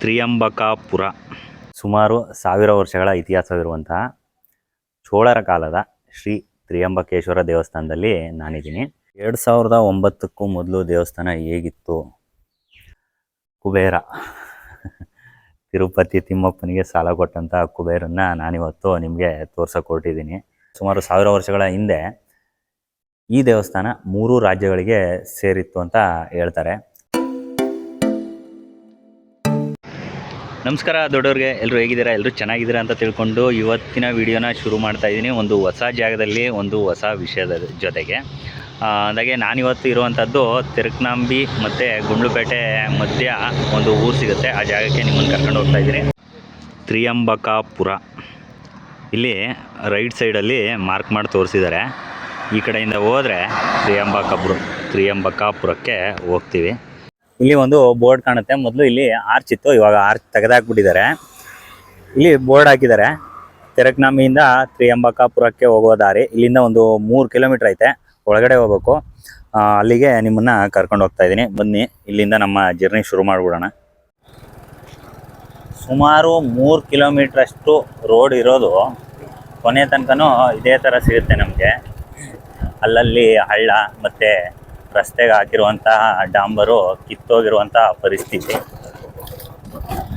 ತ್ರಿಯಂಬಕಾಪುರ. ಸುಮಾರು ಸಾವಿರ ವರ್ಷಗಳ ಇತಿಹಾಸವಿರುವಂತಹ ಚೋಳರ ಕಾಲದ ಶ್ರೀ ತ್ರಿಯಂಬಕೇಶ್ವರ ದೇವಸ್ಥಾನದಲ್ಲಿ ನಾನಿದ್ದೀನಿ. ಎರಡು ಸಾವಿರದ ಒಂಬತ್ತಕ್ಕೂ ಮೊದಲು ದೇವಸ್ಥಾನ ಹೇಗಿತ್ತು? ಕುಬೇರ. ತಿರುಪತಿ ತಿಮ್ಮಪ್ಪನಿಗೆ ಸಾಲ ಕೊಟ್ಟಂಥ ಕುಬೇರನ್ನ ನಾನಿವತ್ತು ನಿಮಗೆ ತೋರ್ಸಕ್ಕೆ ಹೊರಟಿದ್ದೀನಿ ಸುಮಾರು ಸಾವಿರ ವರ್ಷಗಳ ಹಿಂದೆ ಈ ದೇವಸ್ಥಾನ ಮೂರು ರಾಜ್ಯಗಳಿಗೆ ಸೇರಿತ್ತು ಅಂತ ಹೇಳ್ತಾರೆ. ನಮಸ್ಕಾರ ದೊಡ್ಡವ್ರಿಗೆ ಎಲ್ಲರೂ ಹೇಗಿದ್ದೀರಾ? ಎಲ್ಲರೂ ಚೆನ್ನಾಗಿದ್ದೀರಾ ಅಂತ ತಿಳ್ಕೊಂಡು ಇವತ್ತಿನ ವಿಡಿಯೋನ ಶುರು ಮಾಡ್ತಾ ಇದ್ದೀನಿ. ಒಂದು ಹೊಸ ಜಾಗದಲ್ಲಿ, ಒಂದು ಹೊಸ ವಿಷಯದ ಜೊತೆಗೆ. ಅಂದಾಗೆ ನಾನಿವತ್ತು ಇರುವಂಥದ್ದು ತಿರುಕ್ನಾಂಬಿ ಮತ್ತು ಗುಂಡ್ಲುಪೇಟೆ ಮಧ್ಯ ಒಂದು ಊರು ಸಿಗುತ್ತೆ. ಆ ಜಾಗಕ್ಕೆ ನಿಮ್ಮನ್ನು ಕರ್ಕೊಂಡು ಹೋಗ್ತಾ ಇದ್ದೀನಿ. ತ್ರಿಯಂಬಕಾಪುರ. ಇಲ್ಲಿ ರೈಟ್ ಸೈಡಲ್ಲಿ ಮಾರ್ಕ್ ಮಾಡಿ ತೋರಿಸಿದ್ದಾರೆ. ಈ ಕಡೆಯಿಂದ ಹೋದರೆ ತ್ರಿಯಂಬಕಾಪುರ, ತ್ರಿಯಂಬಕಾಪುರಕ್ಕೆ ಹೋಗ್ತೀವಿ. ಇಲ್ಲಿ ಒಂದು ಬೋರ್ಡ್ ಕಾಣುತ್ತೆ. ಮೊದಲು ಇಲ್ಲಿ ಆರ್ಚ್ ಇತ್ತು, ಇವಾಗ ಆರ್ಚ್ ತೆಗೆದಾಕ್ಬಿಟ್ಟಿದ್ದಾರೆ. ಇಲ್ಲಿ ಬೋರ್ಡ್ ಹಾಕಿದ್ದಾರೆ. ತೆರಕ್ನಾಮಿಯಿಂದ ತ್ರಿಯಂಬಕಾಪುರಕ್ಕೆ ಹೋಗೋ ದಾರಿ. ಇಲ್ಲಿಂದ ಒಂದು ಮೂರು ಕಿಲೋಮೀಟರ್ ಐತೆ. ಒಳಗಡೆ ಹೋಗ್ಬೇಕು. ಅಲ್ಲಿಗೆ ನಿಮ್ಮನ್ನ ಕರ್ಕೊಂಡು ಹೋಗ್ತಾ ಇದ್ದೀನಿ. ಬನ್ನಿ, ಇಲ್ಲಿಂದ ನಮ್ಮ ಜರ್ನಿ ಶುರು ಮಾಡಿಬಿಡೋಣ. ಸುಮಾರು ಮೂರು ಕಿಲೋಮೀಟರ್ ಅಷ್ಟು ರೋಡ್ ಇರೋದು ಕೊನೆ ತನಕನೂ ಇದೇ ಥರ ಸಿಗುತ್ತೆ ನಮಗೆ. ಅಲ್ಲಲ್ಲಿ ಹಳ್ಳ ಮತ್ತು ರಸ್ತೆಗೆ ಹಾಕಿರುವಂತಹ ಡಾಂಬರು ಕಿತ್ತೋಗಿರುವಂತಹ ಪರಿಸ್ಥಿತಿ.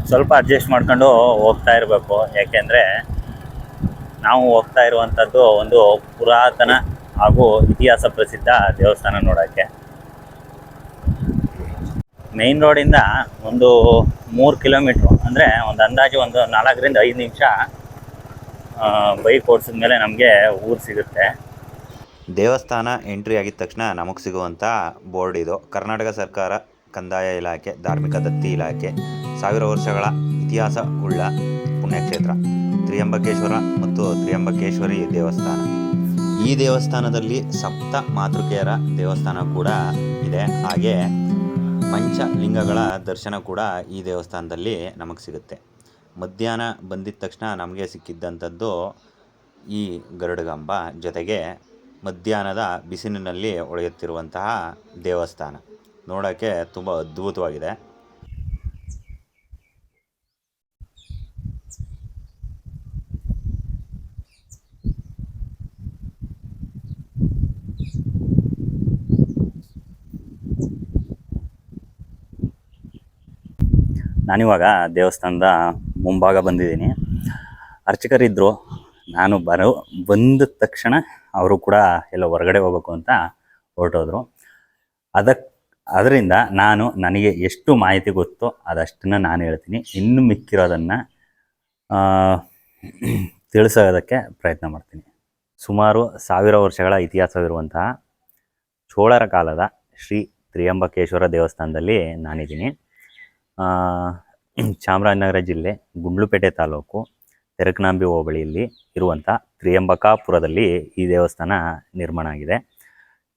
ಸ್ವಲ್ಪ ಅಡ್ಜಸ್ಟ್ ಮಾಡ್ಕೊಂಡು ಹೋಗ್ತಾ ಇರಬೇಕು. ಯಾಕೆಂದರೆ ನಾವು ಹೋಗ್ತಾ ಇರುವಂಥದ್ದು ಒಂದು ಪುರಾತನ ಹಾಗೂ ಇತಿಹಾಸ ಪ್ರಸಿದ್ಧ ದೇವಸ್ಥಾನ ನೋಡೋಕ್ಕೆ. ಮೇಯ್ನ್ ರೋಡಿಂದ ಒಂದು ಮೂರು ಕಿಲೋಮೀಟ್ರು ಅಂದರೆ ಒಂದು ಅಂದಾಜು ಒಂದು ನಾಲ್ಕರಿಂದ ಐದು ನಿಮಿಷ ಬೈಕ್ ಓಡಿಸಿದ ಮೇಲೆ ನಮಗೆ ಊರು ಸಿಗುತ್ತೆ. ದೇವಸ್ಥಾನ ಎಂಟ್ರಿ ಆಗಿದ ತಕ್ಷಣ ನಮಗೆ ಸಿಗುವಂಥ ಬೋರ್ಡ್ ಇದು. ಕರ್ನಾಟಕ ಸರ್ಕಾರ ಕಂದಾಯ ಇಲಾಖೆ, ಧಾರ್ಮಿಕ ದತ್ತಿ ಇಲಾಖೆ, ಸಾವಿರ ವರ್ಷಗಳ ಇತಿಹಾಸ ಉಳ್ಳ ಪುಣ್ಯಕ್ಷೇತ್ರ, ತ್ರಿಯಂಬಕೇಶ್ವರ ಮತ್ತು ತ್ರಿಯಂಬಕೇಶ್ವರಿ ದೇವಸ್ಥಾನ. ಈ ದೇವಸ್ಥಾನದಲ್ಲಿ ಸಪ್ತ ಮಾತೃಕೆಯರ ದೇವಸ್ಥಾನ ಕೂಡ ಇದೆ. ಹಾಗೆ ಪಂಚಲಿಂಗಗಳ ದರ್ಶನ ಕೂಡ ಈ ದೇವಸ್ಥಾನದಲ್ಲಿ ನಮಗೆ ಸಿಗುತ್ತೆ. ಮಧ್ಯಾಹ್ನ ಬಂದಿದ ತಕ್ಷಣ ನಮಗೆ ಸಿಕ್ಕಿದ್ದಂಥದ್ದು ಈ ಗರುಡಗಂಬ ಜೊತೆಗೆ ಮಧ್ಯಾಹ್ನದ ಬಿಸಿಲಿನಲ್ಲಿ ಒಳೆಯುತ್ತಿರುವಂತಹ ದೇವಸ್ಥಾನ. ನೋಡೋಕ್ಕೆ ತುಂಬ ಅದ್ಭುತವಾಗಿದೆ. ನಾನಿವಾಗ ದೇವಸ್ಥಾನದ ಮುಂಭಾಗ ಬಂದಿದ್ದೀನಿ. ಅರ್ಚಕರಿದ್ದರು ನಾನು ಬರೋ, ಬಂದ ತಕ್ಷಣ ಅವರು ಕೂಡ ಎಲ್ಲ ಹೊರಗಡೆ ಹೋಗಬೇಕು ಅಂತ ಹೊರಟೋದ್ರು. ಅದಕ್ಕೆ ಅದರಿಂದ ನಾನು ನನಗೆ ಎಷ್ಟು ಮಾಹಿತಿ ಗೊತ್ತೋ ಅದಷ್ಟನ್ನು ನಾನು ಹೇಳ್ತೀನಿ. ಇನ್ನು ಮಿಕ್ಕಿರೋದನ್ನು ತಿಳಿಸೋದಕ್ಕೆ ಪ್ರಯತ್ನ ಮಾಡ್ತೀನಿ. ಸುಮಾರು ಸಾವಿರ ವರ್ಷಗಳ ಇತಿಹಾಸವಿರುವಂತಹ ಚೋಳರ ಕಾಲದ ಶ್ರೀ ತ್ರಿಯಂಬಕೇಶ್ವರ ದೇವಸ್ಥಾನದಲ್ಲಿ ನಾನಿದ್ದೀನಿ. ಚಾಮರಾಜನಗರ ಜಿಲ್ಲೆ ಗುಂಡ್ಲುಪೇಟೆ ತಾಲೂಕು. ತೆರಕನಾಂಬಿ ಹೋಬಳಿಯಲ್ಲಿ ಇರುವಂಥ ತ್ರಿಯಂಬಕಾಪುರದಲ್ಲಿ ಈ ದೇವಸ್ಥಾನ ನಿರ್ಮಾಣ ಆಗಿದೆ.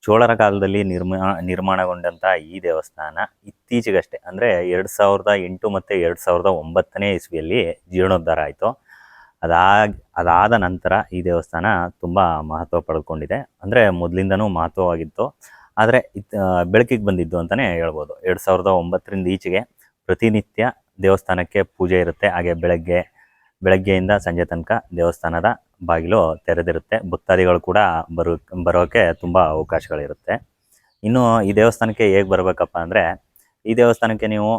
ಚೋಳರ ಕಾಲದಲ್ಲಿ ನಿರ್ಮಾ ನಿರ್ಮಾಣಗೊಂಡಂಥ ಈ ದೇವಸ್ಥಾನ ಇತ್ತೀಚೆಗಷ್ಟೇ, ಅಂದರೆ ಎರಡು ಸಾವಿರದ ಎಂಟು ಮತ್ತು ಎರಡು ಸಾವಿರದ ಒಂಬತ್ತನೇ ಇಸ್ವಿಯಲ್ಲಿ ಜೀರ್ಣೋದ್ಧಾರ ಆಯಿತು. ಅದಾದ ಅದಾದ ನಂತರ ಈ ದೇವಸ್ಥಾನ ತುಂಬ ಮಹತ್ವ ಪಡೆದುಕೊಂಡಿದೆ. ಅಂದರೆ ಮೊದಲಿಂದನೂ ಮಹತ್ವವಾಗಿತ್ತು. ಆದರೆ ಇತ್ ಬೆಳಕಿಗೆ ಬಂದಿದ್ದು ಅಂತಲೇ ಹೇಳ್ಬೋದು. ಎರಡು ಸಾವಿರದ ಒಂಬತ್ತರಿಂದ ಈಚೆಗೆ ಪ್ರತಿನಿತ್ಯ ದೇವಸ್ಥಾನಕ್ಕೆ ಪೂಜೆ ಇರುತ್ತೆ. ಹಾಗೆ ಬೆಳಗ್ಗೆ ಬೆಳಗ್ಗೆಯಿಂದ ಸಂಜೆ ತನಕ ದೇವಸ್ಥಾನದ ಬಾಗಿಲು ತೆರೆದಿರುತ್ತೆ. ಭಕ್ತಾದಿಗಳು ಕೂಡ ಬರೋ ಬರೋಕ್ಕೆ ತುಂಬ ಅವಕಾಶಗಳಿರುತ್ತೆ. ಇನ್ನು ಈ ದೇವಸ್ಥಾನಕ್ಕೆ ಹೇಗೆ ಬರಬೇಕಪ್ಪ ಅಂದರೆ, ಈ ದೇವಸ್ಥಾನಕ್ಕೆ ನೀವು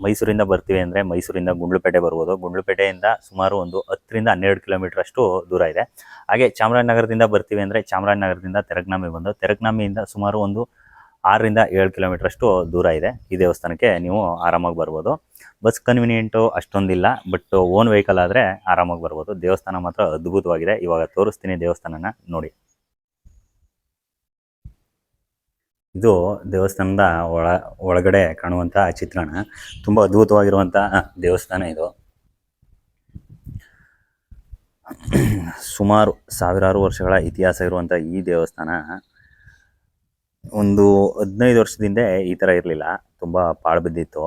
ಮೈಸೂರಿಂದ ಬರ್ತೀವಿ ಅಂದರೆ ಮೈಸೂರಿಂದ ಗುಂಡ್ಲುಪೇಟೆ ಬರ್ಬೋದು. ಗುಂಡ್ಲುಪೇಟೆಯಿಂದ ಸುಮಾರು ಒಂದು ಹತ್ತರಿಂದ ಹನ್ನೆರಡು ಕಿಲೋಮೀಟರ್ ಅಷ್ಟು ದೂರ ಇದೆ. ಹಾಗೆ ಚಾಮರಾಜನಗರದಿಂದ ಬರ್ತೀವಿ ಅಂದರೆ ಚಾಮರಾಜನಗರದಿಂದ ತೆರಗ್ನಾಮಿ ಬಂದು, ತೆರಗ್ನಾಮಿಯಿಂದ ಸುಮಾರು ಒಂದು ಆರರಿಂದ ಏಳು ಕಿಲೋಮೀಟರ್ ಅಷ್ಟು ದೂರ ಇದೆ. ಈ ದೇವಸ್ಥಾನಕ್ಕೆ ನೀವು ಆರಾಮಾಗಿ ಬರ್ಬೋದು. ಬಸ್ ಕನ್ವಿನಿಯೆಂಟು ಅಷ್ಟೊಂದಿಲ್ಲ ಬಟ್ ಓನ್ ವೆಹಿಕಲ್ ಆದರೆ ಆರಾಮಾಗಿ ಬರ್ಬೋದು. ದೇವಸ್ಥಾನ ಮಾತ್ರ ಅದ್ಭುತವಾಗಿದೆ. ಇವಾಗ ತೋರಿಸ್ತೀನಿ ದೇವಸ್ಥಾನನ ನೋಡಿ. ಇದು ದೇವಸ್ಥಾನದ ಒಳ, ಒಳಗಡೆ ಕಾಣುವಂಥ ಚಿತ್ರಣ. ತುಂಬ ಅದ್ಭುತವಾಗಿರುವಂಥ ದೇವಸ್ಥಾನ ಇದು. ಸುಮಾರು ಸಾವಿರಾರು ವರ್ಷಗಳ ಇತಿಹಾಸ ಇರುವಂಥ ಈ ದೇವಸ್ಥಾನ. ಒಂದು ಹದಿನೈದು ವರ್ಷದಿಂದ ಈ ಥರ ಇರಲಿಲ್ಲ. ತುಂಬ ಪಾಳು ಬಿದ್ದಿತ್ತು.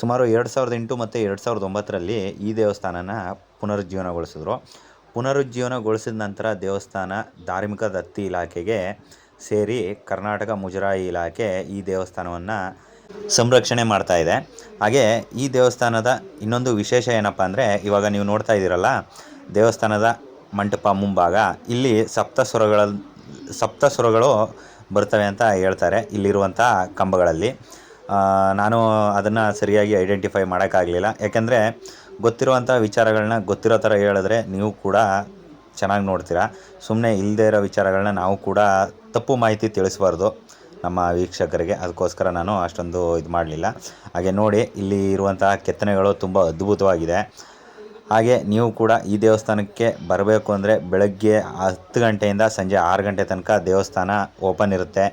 ಸುಮಾರು ಎರಡು ಸಾವಿರದ ಎಂಟು ಮತ್ತು ಎರಡು ಸಾವಿರದ ಒಂಬತ್ತರಲ್ಲಿ ಈ ದೇವಸ್ಥಾನನ ಪುನರುಜ್ಜೀವನಗೊಳಿಸಿದ್ರು. ಪುನರುಜ್ಜೀವನಗೊಳಿಸಿದ ನಂತರ ದೇವಸ್ಥಾನ ಧಾರ್ಮಿಕ ದತ್ತಿ ಇಲಾಖೆಗೆ ಸೇರಿ ಕರ್ನಾಟಕ ಮುಜರಾಯಿ ಇಲಾಖೆ ಈ ದೇವಸ್ಥಾನವನ್ನು ಸಂರಕ್ಷಣೆ ಮಾಡ್ತಾ ಇದೆ. ಹಾಗೆ ಈ ದೇವಸ್ಥಾನದ ಇನ್ನೊಂದು ವಿಶೇಷ ಏನಪ್ಪ ಅಂದರೆ, ಇವಾಗ ನೀವು ನೋಡ್ತಾ ಇದ್ದೀರಲ್ಲ, ದೇವಸ್ಥಾನದ ಮಂಟಪ ಮುಂಭಾಗ, ಇಲ್ಲಿ ಸಪ್ತ ಸ್ವರಗಳ, ಸಪ್ತ ಸ್ವರಗಳು ಬರ್ತವೆ ಅಂತ ಹೇಳ್ತಾರೆ ಇಲ್ಲಿರುವಂಥ ಕಂಬಗಳಲ್ಲಿ. ನಾನು ಅದನ್ನು ಸರಿಯಾಗಿ ಐಡೆಂಟಿಫೈ ಮಾಡೋಕ್ಕಾಗಲಿಲ್ಲ. ಯಾಕೆಂದರೆ ಗೊತ್ತಿರುವಂಥ ವಿಚಾರಗಳನ್ನ ಗೊತ್ತಿರೋ ಥರ ಹೇಳಿದ್ರೆ ನೀವು ಕೂಡ ಚೆನ್ನಾಗಿ ನೋಡ್ತೀರಾ. ಸುಮ್ಮನೆ ಇಲ್ಲದೇ ಇರೋ ವಿಚಾರಗಳನ್ನ ನಾವು ಕೂಡ ತಪ್ಪು ಮಾಹಿತಿ ತಿಳಿಸಬಾರ್ದು ನಮ್ಮ ವೀಕ್ಷಕರಿಗೆ. ಅದಕ್ಕೋಸ್ಕರ ನಾನು ಅಷ್ಟೊಂದು ಇದು ಮಾಡಲಿಲ್ಲ. ಹಾಗೆ ನೋಡಿ, ಇಲ್ಲಿ ಇರುವಂತಹ ಕೆತ್ತನೆಗಳು ತುಂಬ ಅದ್ಭುತವಾಗಿದೆ. ಹಾಗೆ ನೀವು ಕೂಡ ಈ ದೇವಸ್ಥಾನಕ್ಕೆ ಬರಬೇಕು ಅಂದರೆ ಬೆಳಗ್ಗೆ ಹತ್ತು ಗಂಟೆಯಿಂದ ಸಂಜೆ ಆರು ಗಂಟೆ ತನಕ ದೇವಸ್ಥಾನ ಓಪನ್ ಇರುತ್ತೆ.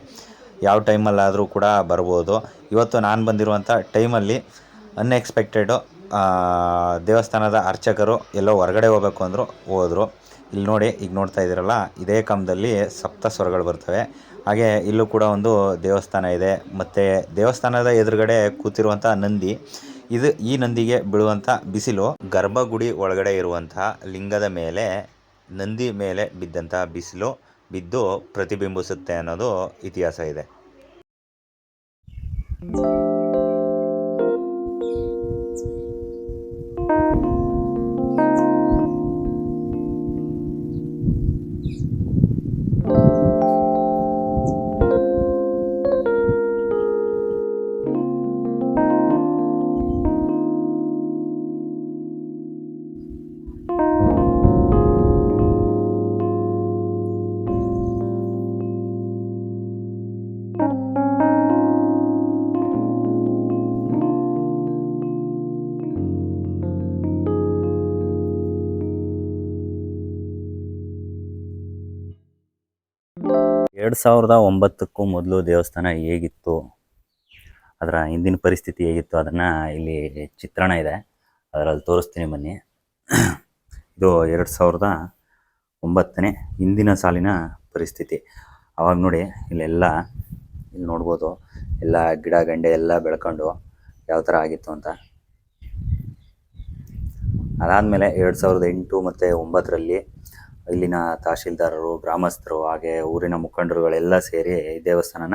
ಯಾವ ಟೈಮಲ್ಲಾದರೂ ಕೂಡ ಬರ್ಬೋದು. ಇವತ್ತು ನಾನು ಬಂದಿರುವಂಥ ಟೈಮಲ್ಲಿ ಅನ್ಎಕ್ಸ್ಪೆಕ್ಟೆಡು ದೇವಸ್ಥಾನದ ಅರ್ಚಕರು ಎಲ್ಲೋ ಹೊರಗಡೆ ಹೋಗಬೇಕು ಅಂದರು ಹೋದರು. ಇಲ್ಲಿ ನೋಡಿ, ಈಗ ನೋಡ್ತಾ ಇದ್ದೀರಲ್ಲ, ಇದೇ ಕಂಬದಲ್ಲಿ ಸಪ್ತ ಸ್ವರಗಳು ಬರ್ತವೆ. ಹಾಗೆ ಇಲ್ಲೂ ಕೂಡ ಒಂದು ದೇವಸ್ಥಾನ ಇದೆ. ಮತ್ತು ದೇವಸ್ಥಾನದ ಎದುರುಗಡೆ ಕೂತಿರುವಂಥ ನಂದಿ ಇದು ಈ ನಂದಿಗೆ ಬೀಳುವಂಥ ಬಿಸಿಲು ಗರ್ಭಗುಡಿ ಒಳಗಡೆ ಇರುವಂತಹ ಲಿಂಗದ ಮೇಲೆ, ನಂದಿ ಮೇಲೆ ಬಿದ್ದಂತಹ ಬಿಸಿಲು ಬಿದ್ದು ಪ್ರತಿಬಿಂಬಿಸುತ್ತೆ ಅನ್ನೋದು ಇತಿಹಾಸ ಇದೆ. ಎರಡು ಸಾವಿರದ ಒಂಬತ್ತಕ್ಕೂ ಮೊದಲು ದೇವಸ್ಥಾನ ಹೇಗಿತ್ತು, ಅದರ ಹಿಂದಿನ ಪರಿಸ್ಥಿತಿ ಹೇಗಿತ್ತು, ಅದನ್ನು ಇಲ್ಲಿ ಚಿತ್ರಣ ಇದೆ. ಅದರಲ್ಲಿ ತೋರಿಸ್ತೀನಿ ಬನ್ನಿ. ಇದು ಎರಡು ಸಾವಿರದ ಒಂಬತ್ತನೇ ಹಿಂದಿನ ಸಾಲಿನ ಪರಿಸ್ಥಿತಿ. ಅವಾಗ ನೋಡಿ, ಇಲ್ಲೆಲ್ಲ, ಇಲ್ಲಿ ನೋಡ್ಬೋದು, ಎಲ್ಲ ಗಿಡ, ಗಂಡೆ ಎಲ್ಲ ಬೆಳ್ಕೊಂಡು ಯಾವ ಥರ ಆಗಿತ್ತು ಅಂತ. ಅದಾದಮೇಲೆ ಎರಡು ಸಾವಿರದ ಎಂಟು ಮತ್ತು ಒಂಬತ್ತರಲ್ಲಿ ಇಲ್ಲಿನ ತಹಶೀಲ್ದಾರರು, ಗ್ರಾಮಸ್ಥರು, ಹಾಗೆ ಊರಿನ ಮುಖಂಡರುಗಳೆಲ್ಲ ಸೇರಿ ದೇವಸ್ಥಾನನ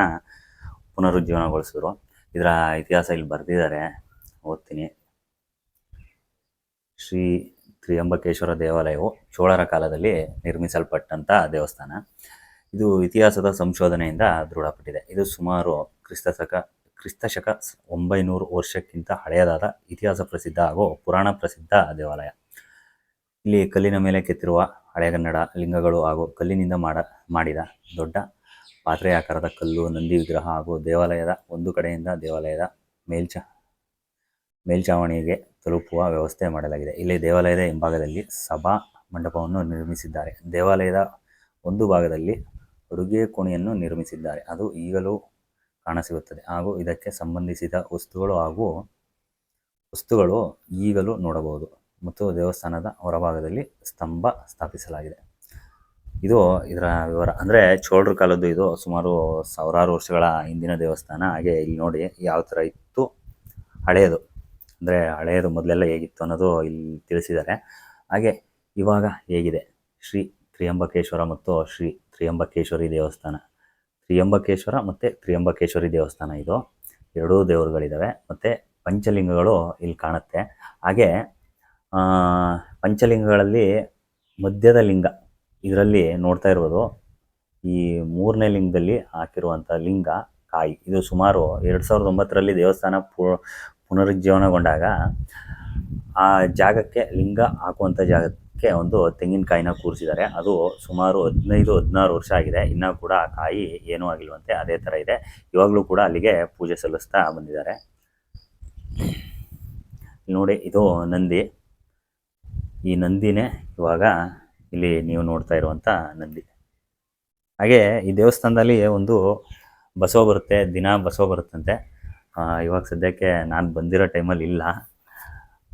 ಪುನರುಜ್ಜೀವನಗೊಳಿಸಿದ್ರು. ಇದರ ಇತಿಹಾಸ ಇಲ್ಲಿ ಬರೆದಿದ್ದಾರೆ. ಓದ್ತೀನಿ. ಶ್ರೀ ತ್ರಿಯಂಬಕೇಶ್ವರ ದೇವಾಲಯವು ಚೋಳರ ಕಾಲದಲ್ಲಿ ನಿರ್ಮಿಸಲ್ಪಟ್ಟಂಥ ದೇವಸ್ಥಾನ. ಇದು ಇತಿಹಾಸದ ಸಂಶೋಧನೆಯಿಂದ ದೃಢಪಟ್ಟಿದೆ. ಇದು ಸುಮಾರು ಕ್ರಿಸ್ತಶಕ ಕ್ರಿಸ್ತಶಕ ಶಕ ಒಂಬೈನೂರು ವರ್ಷಕ್ಕಿಂತ ಹಳೆಯದಾದ ಇತಿಹಾಸ ಪ್ರಸಿದ್ಧ ಹಾಗೂ ಪುರಾಣ ಪ್ರಸಿದ್ಧ ದೇವಾಲಯ. ಇಲ್ಲಿ ಕಲ್ಲಿನ ಮೇಲೆ ಕೆತ್ತಿರುವ ಹಳೆಗನ್ನಡ ಲಿಂಗಗಳು ಹಾಗೂ ಕಲ್ಲಿನಿಂದ ಮಾಡ, ಮಾಡಿದ ದೊಡ್ಡ ಪಾತ್ರೆಯಾಕಾರದ ಕಲ್ಲು, ನಂದಿ ವಿಗ್ರಹ ಹಾಗೂ ದೇವಾಲಯದ ಒಂದು ಕಡೆಯಿಂದ ದೇವಾಲಯದ ಮೇಲ್ಚ, ಮೇಲ್ಚಾವಣಿಗೆ ತಲುಪುವ ವ್ಯವಸ್ಥೆ ಮಾಡಲಾಗಿದೆ. ಇಲ್ಲಿ ದೇವಾಲಯದ ಹಿಂಭಾಗದಲ್ಲಿ ಸಭಾ ಮಂಟಪವನ್ನು ನಿರ್ಮಿಸಿದ್ದಾರೆ. ದೇವಾಲಯದ ಒಂದು ಭಾಗದಲ್ಲಿ ಅಡುಗೆ ಕೋಣೆಯನ್ನು ನಿರ್ಮಿಸಿದ್ದಾರೆ. ಅದು ಈಗಲೂ ಕಾಣಸಿಗುತ್ತದೆ ಹಾಗೂ ಇದಕ್ಕೆ ಸಂಬಂಧಿಸಿದ ವಸ್ತುಗಳು ಹಾಗೂ ವಸ್ತುಗಳು ಈಗಲೂ ನೋಡಬಹುದು. ಮತ್ತು ದೇವಸ್ಥಾನದ ಹೊರಭಾಗದಲ್ಲಿ ಸ್ತಂಭ ಸ್ಥಾಪಿಸಲಾಗಿದೆ. ಇದು ಇದರ ವಿವರ. ಅಂದರೆ ಚೋಳರ ಕಾಲದ್ದು ಇದು ಸುಮಾರು ಸಾವಿರಾರು ವರ್ಷಗಳ ಹಿಂದಿನ ದೇವಸ್ಥಾನ. ಹಾಗೆ ಇಲ್ಲಿ ನೋಡಿ ಯಾವ ಥರ ಇತ್ತು, ಹಳೆಯದು. ಅಂದರೆ ಹಳೆಯದು ಮೊದಲೆಲ್ಲ ಹೇಗಿತ್ತು ಅನ್ನೋದು ಇಲ್ಲಿ ತಿಳಿಸಿದ್ದಾರೆ. ಹಾಗೆ ಇವಾಗ ಹೇಗಿದೆ? ಶ್ರೀ ತ್ರಿಯಂಬಕೇಶ್ವರ ಮತ್ತು ಶ್ರೀ ತ್ರಿಯಂಬಕೇಶ್ವರಿ ದೇವಸ್ಥಾನ. ತ್ರಿಯಂಬಕೇಶ್ವರ ಮತ್ತು ತ್ರಿಯಂಬಕೇಶ್ವರಿ ದೇವಸ್ಥಾನ ಇದು. ಎರಡೂ ದೇವರುಗಳಿದ್ದಾವೆ ಮತ್ತು ಪಂಚಲಿಂಗಗಳು ಇಲ್ಲಿ ಕಾಣುತ್ತೆ. ಹಾಗೆ ಪಂಚಲಿಂಗಗಳಲ್ಲಿ ಮಧ್ಯದ ಲಿಂಗ ಇದರಲ್ಲಿ ನೋಡ್ತಾ ಇರ್ಬೋದು. ಈ ಮೂರನೇ ಲಿಂಗದಲ್ಲಿ ಹಾಕಿರುವಂಥ ಲಿಂಗ ಕಾಯಿ. ಇದು ಸುಮಾರು ಎರಡು ಸಾವಿರದ ಒಂಬತ್ತರಲ್ಲಿ ದೇವಸ್ಥಾನ ಪುನರುಜ್ಜೀವನಗೊಂಡಾಗ ಆ ಜಾಗಕ್ಕೆ ಲಿಂಗ ಹಾಕುವಂಥ ಜಾಗಕ್ಕೆ ಒಂದು ತೆಂಗಿನಕಾಯಿನ ಕೂರಿಸಿದ್ದಾರೆ. ಅದು ಸುಮಾರು ಹದಿನೈದು, ಹದಿನಾರು ವರ್ಷ ಆಗಿದೆ. ಇನ್ನೂ ಕೂಡ ಆ ಕಾಯಿ ಏನೂ ಆಗಿಲ್ವಂತೆ. ಅದೇ ಥರ ಇದೆ. ಇವಾಗಲೂ ಕೂಡ ಅಲ್ಲಿಗೆ ಪೂಜೆ ಸಲ್ಲಿಸ್ತಾ ಬಂದಿದ್ದಾರೆ. ನೋಡಿ, ಇದು ನಂದಿ. ಈ ನಂದಿನೇ ಇವಾಗ ಇಲ್ಲಿ ನೀವು ನೋಡ್ತಾ ಇರುವಂಥ ನಂದಿ. ಹಾಗೆ ಈ ದೇವಸ್ಥಾನದಲ್ಲಿ ಒಂದು ಬಸವ ಬರುತ್ತೆ, ದಿನ ಬಸವ ಬರುತ್ತಂತೆ. ಇವಾಗ ಸದ್ಯಕ್ಕೆ ನಾನು ಬಂದಿರೋ ಟೈಮಲ್ಲಿ ಇಲ್ಲ.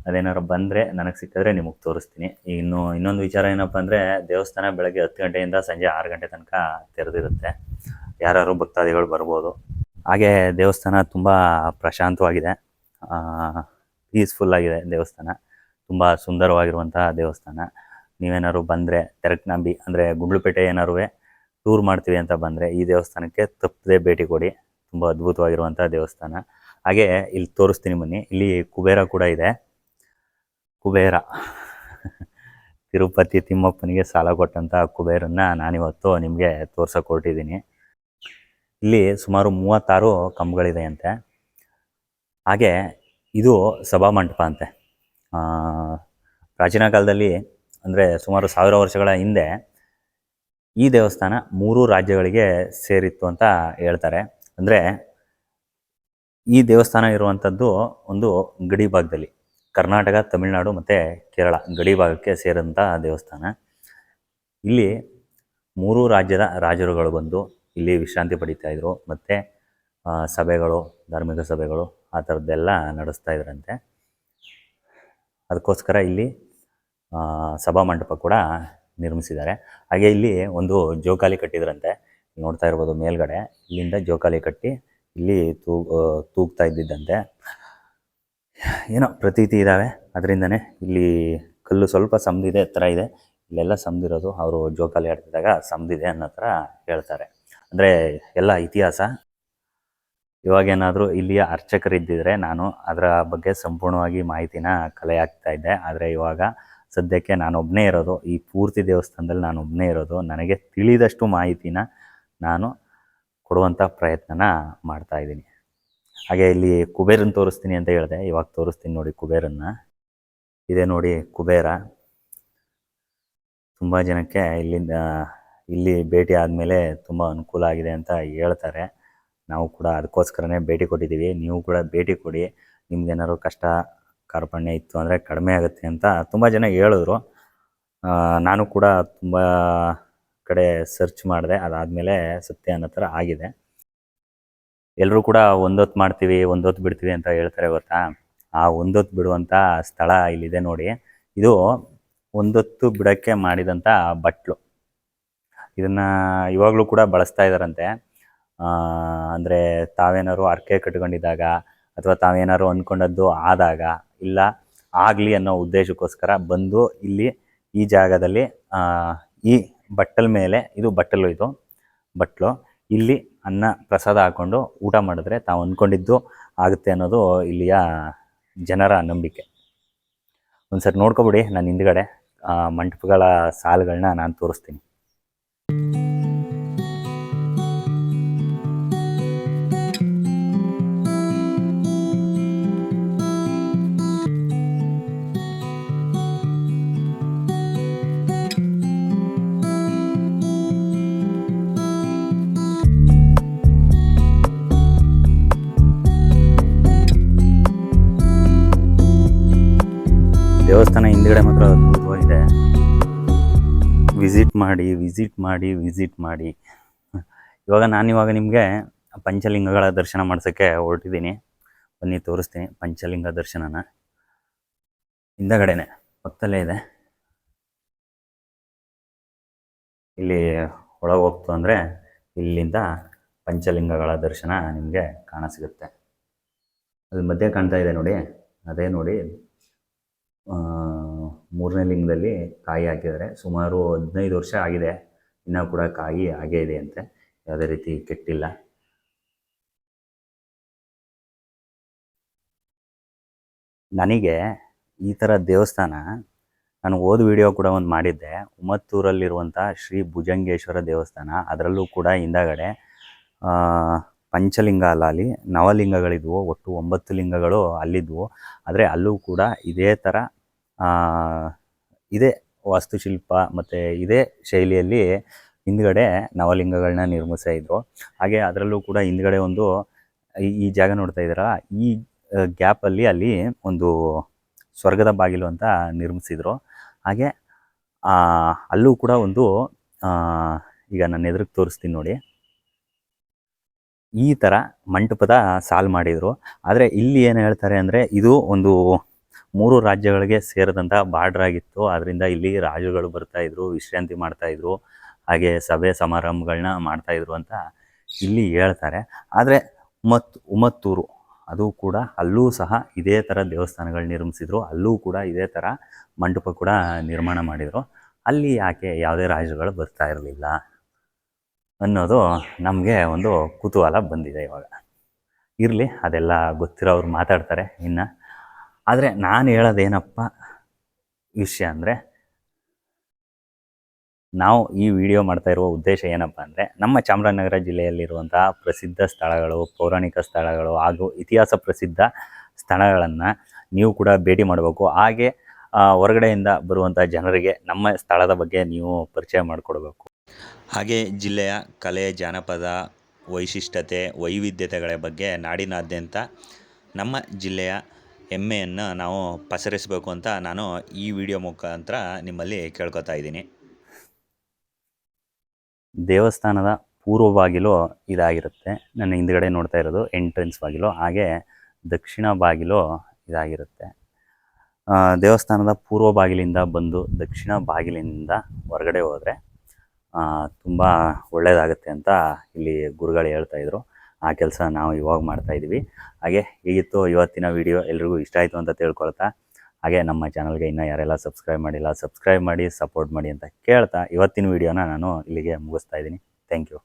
ಅದೇನಾದ್ರು ಬಂದರೆ ನನಗೆ ಸಿಕ್ಕಿದ್ರೆ ನಿಮಗೆ ತೋರಿಸ್ತೀನಿ. ಇನ್ನು ಇನ್ನೊಂದು ವಿಚಾರ ಏನಪ್ಪ ಅಂದರೆ ದೇವಸ್ಥಾನ ಬೆಳಗ್ಗೆ ಹತ್ತು ಗಂಟೆಯಿಂದ ಸಂಜೆ ಆರು ಗಂಟೆ ತನಕ ತೆರೆದಿರುತ್ತೆ. ಯಾರು ಭಕ್ತಾದಿಗಳು ಬರ್ಬೋದು. ಹಾಗೆ ದೇವಸ್ಥಾನ ತುಂಬ ಪ್ರಶಾಂತವಾಗಿದೆ. ಪೀಸ್ಫುಲ್ ಆಗಿದೆ ದೇವಸ್ಥಾನ. ತುಂಬ ಸುಂದರವಾಗಿರುವಂತಹ ದೇವಸ್ಥಾನ. ನೀವೇನಾದ್ರು ಬಂದರೆ ತೆರಕ್ನಾಂಬಿ ಅಂದರೆ ಗುಂಡ್ಲುಪೇಟೆ ಏನಾರು ಟೂರ್ ಮಾಡ್ತೀವಿ ಅಂತ ಬಂದರೆ ಈ ದೇವಸ್ಥಾನಕ್ಕೆ ತಪ್ಪದೆ ಭೇಟಿ ಕೊಡಿ. ತುಂಬ ಅದ್ಭುತವಾಗಿರುವಂಥ ದೇವಸ್ಥಾನ. ಹಾಗೆ ಇಲ್ಲಿ ತೋರಿಸ್ತೀನಿ ಬನ್ನಿ. ಇಲ್ಲಿ ಕುಬೇರ ಕೂಡ ಇದೆ. ಕುಬೇರ. ತಿರುಪತಿ ತಿಮ್ಮಪ್ಪನಿಗೆ ಸಾಲ ಕೊಟ್ಟಂಥ ಕುಬೇರನ್ನ ನಾನಿವತ್ತು ನಿಮಗೆ ತೋರ್ಸೋಕೆ ಹೊರಟಿದ್ದೀನಿ. ಇಲ್ಲಿ ಸುಮಾರು ಮೂವತ್ತಾರು ಕಂಬಗಳಿದೆ ಅಂತೆ. ಹಾಗೆ ಇದು ಸಭಾಮಂಟಪ ಅಂತೆ. ಆ, ಪ್ರಾಚೀನ ಕಾಲದಲ್ಲಿ, ಅಂದರೆ ಸುಮಾರು ಸಾವಿರ ವರ್ಷಗಳ ಹಿಂದೆ, ಈ ದೇವಸ್ಥಾನ ಮೂರು ರಾಜ್ಯಗಳಿಗೆ ಸೇರಿತ್ತು ಅಂತ ಹೇಳ್ತಾರೆ. ಅಂದರೆ ಈ ದೇವಸ್ಥಾನ ಇರುವಂಥದ್ದು ಒಂದು ಗಡಿ ಭಾಗದಲ್ಲಿ, ಕರ್ನಾಟಕ, ತಮಿಳುನಾಡು ಮತ್ತು ಕೇರಳ ಗಡಿ ಭಾಗಕ್ಕೆ ಸೇರಿದಂಥ ದೇವಸ್ಥಾನ. ಇಲ್ಲಿ ಮೂರು ರಾಜ್ಯದ ರಾಜರುಗಳು ಬಂದು ಇಲ್ಲಿ ವಿಶ್ರಾಂತಿ ಪಡಿತಾ ಇದ್ರು. ಮತ್ತು ಸಭೆಗಳು, ಧಾರ್ಮಿಕ ಸಭೆಗಳು ಆ ಥರದ್ದೆಲ್ಲ ನಡೆಸ್ತಾ ಇದ್ರಂತೆ. ಅದಕ್ಕೋಸ್ಕರ ಇಲ್ಲಿ ಸಭಾ ಸಭಾಮಂಟಪ ಕೂಡ ನಿರ್ಮಿಸಿದ್ದಾರೆ. ಹಾಗೆ ಇಲ್ಲಿ ಒಂದು ಜೋಕಾಲಿ ಕಟ್ಟಿದ್ರಂತೆ. ನೋಡ್ತಾ ಇರ್ಬೋದು ಮೇಲ್ಗಡೆ. ಇಲ್ಲಿಂದ ಜೋಕಾಲಿ ಕಟ್ಟಿ ಇಲ್ಲಿ ತೂ ತೂಗ್ತಾ ಇದ್ದಿದ್ದಂತೆ. ಏನೋ ಪ್ರತೀತಿ ಇದ್ದಾವೆ ಅದರಿಂದನೇ ಇಲ್ಲಿ ಕಲ್ಲು ಸ್ವಲ್ಪ ಸಮದಿದೆ ಥರ ಇದೆ. ಇಲ್ಲೆಲ್ಲ ಸಮದಿರೋದು ಅವರು ಜೋಕಾಲಿ ಆಡ್ತಿದ್ದಾಗ ಸಮದಿದೆ ಅನ್ನೋ ಥರ ಹೇಳ್ತಾರೆ. ಅಂದರೆ ಎಲ್ಲ ಇತಿಹಾಸ. ಇವಾಗೇನಾದರೂ ಇಲ್ಲಿಯ ಅರ್ಚಕರಿದ್ದಿದ್ರೆ ನಾನು ಅದರ ಬಗ್ಗೆ ಸಂಪೂರ್ಣವಾಗಿ ಮಾಹಿತಿನ ಕಲೆ ಹಾಕ್ತಾ ಇದ್ದೆ. ಆದರೆ ಇವಾಗ ಸದ್ಯಕ್ಕೆ ನಾನೊಬ್ಬನೇ ಇರೋದು, ಈ ಪೂರ್ತಿ ದೇವಸ್ಥಾನದಲ್ಲಿ ನಾನು ಒಬ್ಬನೇ ಇರೋದು, ನನಗೆ ತಿಳಿದಷ್ಟು ಮಾಹಿತಿನ ನಾನು ಕೊಡುವಂಥ ಪ್ರಯತ್ನನ ಮಾಡ್ತಾ ಇದ್ದೀನಿ. ಹಾಗೆ ಇಲ್ಲಿ ಕುಬೇರನ್ ತೋರಿಸ್ತೀನಿ ಅಂತ ಹೇಳಿದೆ. ಇವಾಗ ತೋರಿಸ್ತೀನಿ ನೋಡಿ ಕುಬೇರನ್ನ. ಇದೆ ನೋಡಿ ಕುಬೇರ. ತುಂಬ ಜನಕ್ಕೆ ಇಲ್ಲಿಂದ, ಇಲ್ಲಿ ಭೇಟಿ ಆದಮೇಲೆ ತುಂಬ ಅನುಕೂಲ ಆಗಿದೆ ಅಂತ ಹೇಳ್ತಾರೆ. ನಾವು ಕೂಡ ಅದಕ್ಕೋಸ್ಕರನೇ ಭೇಟಿ ಕೊಟ್ಟಿದ್ದೀವಿ. ನೀವು ಕೂಡ ಭೇಟಿ ಕೊಡಿ. ನಿಮ್ಗೇನಾದ್ರು ಕಷ್ಟ, ಕಾರ್ಪಣ್ಯ ಇತ್ತು ಅಂದರೆ ಕಡಿಮೆ ಆಗುತ್ತೆ ಅಂತ ತುಂಬ ಜನ ಹೇಳಿದ್ರು. ನಾನು ಕೂಡ ತುಂಬ ಕಡೆ ಸರ್ಚ್ ಮಾಡಿದೆ. ಅದಾದಮೇಲೆ ಸತ್ಯ ಅನ್ನೋ ಥರ ಆಗಿದೆ. ಎಲ್ಲರೂ ಕೂಡ ಒಂದೊತ್ತು ಮಾಡ್ತೀವಿ, ಒಂದೊತ್ತು ಬಿಡ್ತೀವಿ ಅಂತ ಹೇಳ್ತಾರೆ ಗೊತ್ತಾ? ಆ ಒಂದೊತ್ತು ಬಿಡುವಂಥ ಸ್ಥಳ ಇಲ್ಲಿದೆ ನೋಡಿ. ಇದು ಒಂದೊತ್ತು ಬಿಡೋಕ್ಕೆ ಮಾಡಿದಂಥ ಬಟ್ಲು. ಇದನ್ನು ಇವಾಗಲೂ ಕೂಡ ಬಳಸ್ತಾ ಇದ್ದಾರಂತೆ ಅಂದರೆ ತಾವೇನಾದ್ರು ಅರ್ಕೆ ಕಟ್ಕೊಂಡಿದ್ದಾಗ ಅಥವಾ ತಾವೇನಾದ್ರು ಅಂದ್ಕೊಂಡದ್ದು ಆದಾಗ ಇಲ್ಲ, ಆಗಲಿ ಅನ್ನೋ ಉದ್ದೇಶಕ್ಕೋಸ್ಕರ ಬಂದು ಇಲ್ಲಿ ಈ ಜಾಗದಲ್ಲಿ ಈ ಬಟ್ಟಲ ಮೇಲೆ, ಇದು ಬಟ್ಟಲು ಇದು, ಬಟ್ಲು, ಇಲ್ಲಿ ಅನ್ನ ಪ್ರಸಾದ ಹಾಕ್ಕೊಂಡು ಊಟ ಮಾಡಿದ್ರೆ ತಾವು ಅಂದ್ಕೊಂಡಿದ್ದು ಆಗುತ್ತೆ ಅನ್ನೋದು ಇಲ್ಲಿಯ ಜನರ ನಂಬಿಕೆ. ಒಂದ್ಸರಿ ನೋಡ್ಕೊಬಿಡಿ, ನಾನು ಹಿಂದ್ಗಡೆ ಮಂಟಪಗಳ ಸಾಲುಗಳನ್ನ ನಾನು ತೋರಿಸ್ತೀನಿ. ಹಿಂದ್ಗಡೆ ಮಾತ್ರ ಅದ್ಭುತವಾಗಿದೆ ವಿಸಿಟ್ ಮಾಡಿ ವಿಸಿಟ್ ಮಾಡಿ ವಿಸಿಟ್ ಮಾಡಿ. ಇವಾಗ ನಾನು ಇವಾಗ ನಿಮಗೆ ಪಂಚಲಿಂಗಗಳ ದರ್ಶನ ಮಾಡ್ಸೋಕ್ಕೆ ಹೊರಟಿದ್ದೀನಿ. ಬನ್ನಿ, ತೋರಿಸ್ತೀನಿ ಪಂಚಲಿಂಗ ದರ್ಶನನ. ಹಿಂದಗಡೆನೆ, ಪಕ್ಕದಲ್ಲೇ ಇದೆ. ಇಲ್ಲಿ ಒಳಗೆ ಹೋಗ್ತು ಅಂದರೆ ಇಲ್ಲಿಂದ ಪಂಚಲಿಂಗಗಳ ದರ್ಶನ ನಿಮಗೆ ಕಾಣ ಸಿಗುತ್ತೆ. ಅಲ್ಲಿ ಮಧ್ಯೆ ಕಾಣ್ತಾ ಇದೆ ನೋಡಿ. ಅದೇ ನೋಡಿ ಮೂರನೇ ಲಿಂಗದಲ್ಲಿ ಕಾಯಿ ಹಾಕಿದ್ದಾರೆ. ಸುಮಾರು ಹದಿನೈದು ವರ್ಷ ಆಗಿದೆ. ಇನ್ನೂ ಕೂಡ ಕಾಯಿ ಹಾಗೇ ಇದೆ ಅಂತೆ. ಯಾವುದೇ ರೀತಿ ಕೆಟ್ಟಿಲ್ಲ. ನನಗೆ ಈ ಥರ ದೇವಸ್ಥಾನ, ನಾನು ಓದ್ ವಿಡಿಯೋ ಕೂಡ ಒಂದು ಮಾಡಿದ್ದೆ. ಉಮತ್ತೂರಲ್ಲಿರುವಂಥ ಶ್ರೀ ಭುಜಂಗೇಶ್ವರ ದೇವಸ್ಥಾನ, ಅದರಲ್ಲೂ ಕೂಡ ಹಿಂದಗಡೆ ಪಂಚಲಿಂಗ ಅಲ್ಲ ಅಲ್ಲಿ, ನವಲಿಂಗಗಳಿದ್ವು. ಒಟ್ಟು ಒಂಬತ್ತು ಲಿಂಗಗಳು ಅಲ್ಲಿದ್ವು. ಆದರೆ ಅಲ್ಲೂ ಕೂಡ ಇದೇ ಥರ ಇದೇ ವಾಸ್ತುಶಿಲ್ಪ ಮತ್ತು ಇದೇ ಶೈಲಿಯಲ್ಲಿ ಹಿಂದ್ಗಡೆ ನವಲಿಂಗಗಳನ್ನ ನಿರ್ಮಿಸ್ತಾ ಇದ್ರು. ಹಾಗೆ ಅದರಲ್ಲೂ ಕೂಡ ಹಿಂದ್ಗಡೆ ಒಂದು ಈ- ಜಾಗ ನೋಡ್ತಾ ಇದ್ದೀರಾ? ಈ ಗ್ಯಾಪಲ್ಲಿ ಅಲ್ಲಿ ಒಂದು ಸ್ವರ್ಗದ ಬಾಗಿಲು ಅಂತ ನಿರ್ಮಿಸಿದ್ರು. ಹಾಗೆ ಅಲ್ಲೂ ಕೂಡ ಒಂದು ಈಗ ನನ್ನ ಎದುರಿಗೆ ತೋರಿಸ್ತೀನಿ ನೋಡಿ. ಈ ಥರ ಮಂಟಪದ ಸಾಲು ಮಾಡಿದರು. ಆದರೆ ಇಲ್ಲಿ ಏನು ಹೇಳ್ತಾರೆ ಅಂದರೆ ಇದು ಒಂದು ಮೂರು ರಾಜ್ಯಗಳಿಗೆ ಸೇರಿದಂಥ ಬಾರ್ಡ್ರ್ ಆಗಿತ್ತು ಆದ್ದರಿಂದ ಇಲ್ಲಿ ರಾಜರುಗಳು ಬರ್ತಾ ಇದ್ರು, ವಿಶ್ರಾಂತಿ ಮಾಡ್ತಾ ಇದ್ರು, ಹಾಗೆ ಸಭೆ ಸಮಾರಂಭಗಳನ್ನ ಮಾಡ್ತಾ ಇದ್ರು ಅಂತ ಇಲ್ಲಿ ಹೇಳ್ತಾರೆ. ಆದರೆ ಮತ್, ಉಮತ್ತೂರು, ಅದು ಕೂಡ ಅಲ್ಲೂ ಸಹ ಇದೇ ಥರ ದೇವಸ್ಥಾನಗಳು ನಿರ್ಮಿಸಿದ್ರು. ಅಲ್ಲೂ ಕೂಡ ಇದೇ ಥರ ಮಂಟಪ ಕೂಡ ನಿರ್ಮಾಣ ಮಾಡಿದರು. ಅಲ್ಲಿ ಯಾಕೆ ಯಾವುದೇ ರಾಜರುಗಳು ಬರ್ತಾ ಇರಲಿಲ್ಲ ಅನ್ನೋದು ನಮಗೆ ಒಂದು ಕುತೂಹಲ ಬಂದಿದೆ ಇವಾಗ. ಇರಲಿ, ಅದೆಲ್ಲ ಗೊತ್ತಿರೋರು ಮಾತಾಡ್ತಾರೆ ಇನ್ನು. ಆದರೆ ನಾನು ಹೇಳೋದೇನಪ್ಪ ವಿಷಯ ಅಂದರೆ ನಾವು ಈ ವಿಡಿಯೋ ಮಾಡ್ತಾ ಇರುವ ಉದ್ದೇಶ ಏನಪ್ಪ ಅಂದರೆ ನಮ್ಮ ಚಾಮರಾಜನಗರ ಜಿಲ್ಲೆಯಲ್ಲಿರುವಂತಹ ಪ್ರಸಿದ್ಧ ಸ್ಥಳಗಳು, ಪೌರಾಣಿಕ ಸ್ಥಳಗಳು ಹಾಗೂ ಇತಿಹಾಸ ಪ್ರಸಿದ್ಧ ಸ್ಥಳಗಳನ್ನು ನೀವು ಕೂಡ ಭೇಟಿ ಮಾಡಬೇಕು. ಹಾಗೆ ಹೊರಗಡೆಯಿಂದ ಬರುವಂಥ ಜನರಿಗೆ ನಮ್ಮ ಸ್ಥಳದ ಬಗ್ಗೆ ನೀವು ಪರಿಚಯ ಮಾಡಿಕೊಡ್ಬೇಕು. ಹಾಗೆ ಜಿಲ್ಲೆಯ ಕಲೆ, ಜಾನಪದ, ವೈಶಿಷ್ಟ್ಯತೆ, ವೈವಿಧ್ಯತೆಗಳ ಬಗ್ಗೆ ನಾಡಿನಾದ್ಯಂತ ನಮ್ಮ ಜಿಲ್ಲೆಯ ಹೆಮ್ಮೆಯನ್ನು ನಾವು ಪಸರಿಸಬೇಕು ಅಂತ ನಾನು ಈ ವಿಡಿಯೋ ಮುಖಾಂತರ ನಿಮ್ಮಲ್ಲಿ ಕೇಳ್ಕೊತಾ ಇದ್ದೀನಿ. ದೇವಸ್ಥಾನದ ಪೂರ್ವ ಬಾಗಿಲು ಇದಾಗಿರುತ್ತೆ. ನನ್ನ ಹಿಂದ್ಗಡೆ ನೋಡ್ತಾ ಇರೋದು ಎಂಟ್ರೆನ್ಸ್ ಬಾಗಿಲು. ಹಾಗೆ ದಕ್ಷಿಣ ಬಾಗಿಲು ಇದಾಗಿರುತ್ತೆ. ದೇವಸ್ಥಾನದ ಪೂರ್ವ ಬಾಗಿಲಿಂದ ಬಂದು ದಕ್ಷಿಣ ಬಾಗಿಲಿಂದ ಹೊರಗಡೆ ಹೋದರೆ ತುಂಬ ಒಳ್ಳೆಯದಾಗುತ್ತೆ ಅಂತ ಇಲ್ಲಿ ಗುರುಗಳು ಹೇಳ್ತಾ ಇದ್ರು. ಆ ಕೆಲಸ ನಾವು ಇವಾಗ ಮಾಡ್ತಾ ಇದ್ದೀವಿ ಹಾಗೆ ಹೀಗಿತ್ತು ಇವತ್ತಿನ ವಿಡಿಯೋ ಎಲ್ರಿಗೂ ಇಷ್ಟ ಆಯಿತು ಅಂತ ತಿಳ್ಕೊಳ್ತಾ. ಹಾಗೆ ನಮ್ಮ ಚಾನಲ್ಗೆ ಇನ್ನೂ ಯಾರೆಲ್ಲ ಸಬ್ಸ್ಕ್ರೈಬ್ ಮಾಡಿಲ್ಲ ಸಬ್ಸ್ಕ್ರೈಬ್ ಮಾಡಿ ಸಪೋರ್ಟ್ ಮಾಡಿ ಅಂತ ಕೇಳ್ತಾ ಇವತ್ತಿನ ವಿಡಿಯೋನ ನಾನು ಇಲ್ಲಿಗೆ ಮುಗಿಸ್ತಾ ಇದ್ದೀನಿ. Thank you